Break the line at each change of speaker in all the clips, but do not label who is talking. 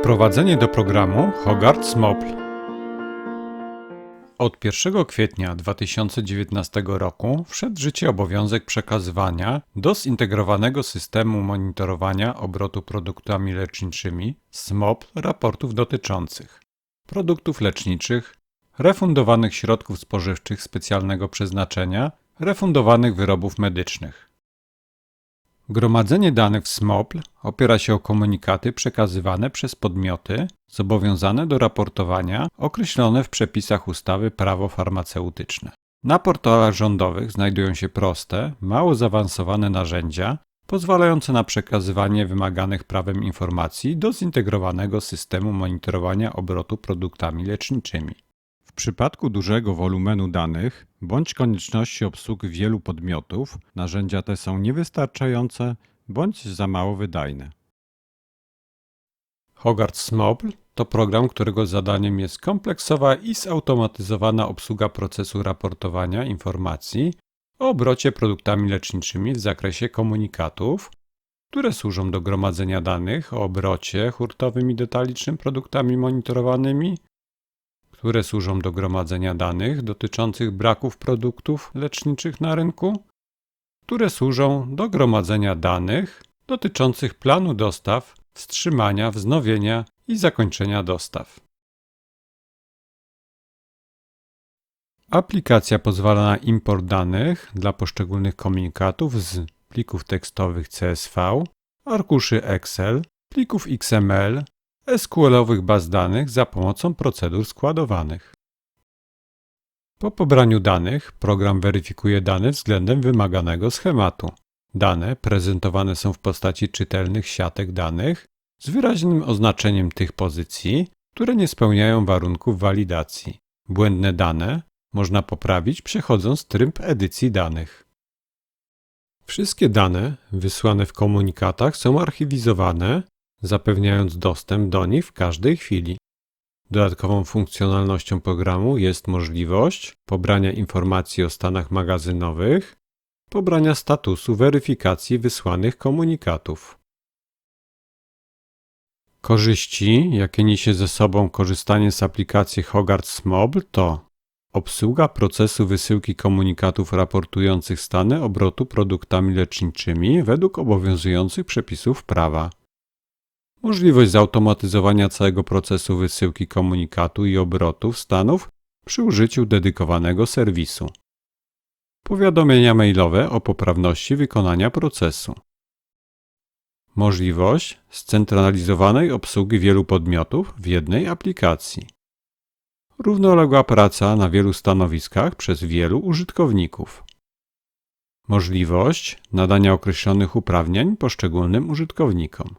Wprowadzenie do programu Hogarth Mobl. Od 1 kwietnia 2019 roku wszedł w życie obowiązek przekazywania do zintegrowanego systemu monitorowania obrotu produktami leczniczymi SMOP raportów dotyczących produktów leczniczych, refundowanych środków spożywczych specjalnego przeznaczenia, refundowanych wyrobów medycznych. Gromadzenie danych w SMOPL opiera się o komunikaty przekazywane przez podmioty zobowiązane do raportowania określone w przepisach ustawy Prawo farmaceutyczne. Na portalach rządowych znajdują się proste, mało zaawansowane narzędzia pozwalające na przekazywanie wymaganych prawem informacji do zintegrowanego systemu monitorowania obrotu produktami leczniczymi. Przypadku dużego wolumenu danych bądź konieczności obsługi wielu podmiotów, narzędzia te są niewystarczające bądź za mało wydajne. Hogarth Smobl to program, którego zadaniem jest kompleksowa i zautomatyzowana obsługa procesu raportowania informacji o obrocie produktami leczniczymi w zakresie komunikatów, które służą do gromadzenia danych o obrocie hurtowym i detalicznym produktami monitorowanymi, które służą do gromadzenia danych dotyczących braków produktów leczniczych na rynku, które służą do gromadzenia danych dotyczących planu dostaw, wstrzymania, wznowienia i zakończenia dostaw. Aplikacja pozwala na import danych dla poszczególnych komunikatów z plików tekstowych CSV, arkuszy Excel, plików XML, SQL-owych baz danych za pomocą procedur składowanych. Po pobraniu danych program weryfikuje dane względem wymaganego schematu. Dane prezentowane są w postaci czytelnych siatek danych z wyraźnym oznaczeniem tych pozycji, które nie spełniają warunków walidacji. Błędne dane można poprawić przechodząc tryb edycji danych. Wszystkie dane wysłane w komunikatach są archiwizowane zapewniając dostęp do nich w każdej chwili. Dodatkową funkcjonalnością programu jest możliwość pobrania informacji o stanach magazynowych, pobrania statusu weryfikacji wysłanych komunikatów. Korzyści, jakie niesie ze sobą korzystanie z aplikacji Hogarth Mobile to obsługa procesu wysyłki komunikatów raportujących stany obrotu produktami leczniczymi według obowiązujących przepisów prawa możliwość zautomatyzowania całego procesu wysyłki komunikatu i obrotów stanów przy użyciu dedykowanego serwisu. Powiadomienia mailowe o poprawności wykonania procesu. Możliwość scentralizowanej obsługi wielu podmiotów w jednej aplikacji. Równoległa praca na wielu stanowiskach przez wielu użytkowników. Możliwość nadania określonych uprawnień poszczególnym użytkownikom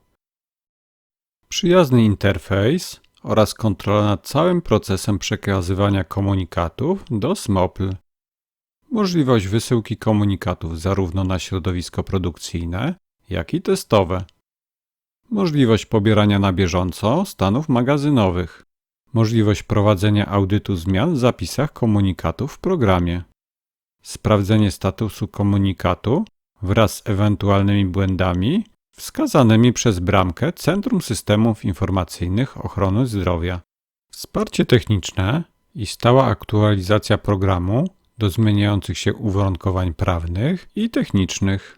przyjazny interfejs oraz kontrola nad całym procesem przekazywania komunikatów do SMOPL. Możliwość wysyłki komunikatów zarówno na środowisko produkcyjne, jak i testowe. Możliwość pobierania na bieżąco stanów magazynowych. Możliwość prowadzenia audytu zmian w zapisach komunikatów w programie. Sprawdzenie statusu komunikatu wraz z ewentualnymi błędami wskazanymi przez bramkę Centrum Systemów Informacyjnych Ochrony Zdrowia. Wsparcie techniczne i stała aktualizacja programu do zmieniających się uwarunkowań prawnych i technicznych.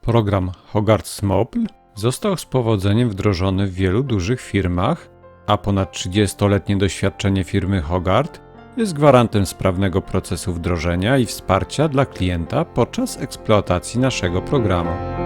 Program Hogarth Mobile został z powodzeniem wdrożony w wielu dużych firmach, a ponad 30-letnie doświadczenie firmy Hogarth jest gwarantem sprawnego procesu wdrożenia i wsparcia dla klienta podczas eksploatacji naszego programu.